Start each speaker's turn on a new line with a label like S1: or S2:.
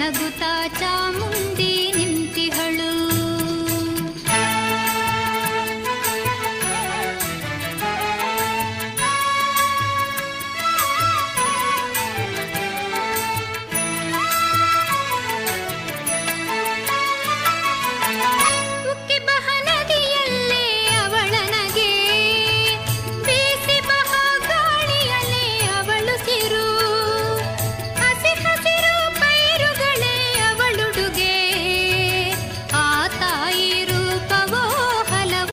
S1: నగుతా Chamundi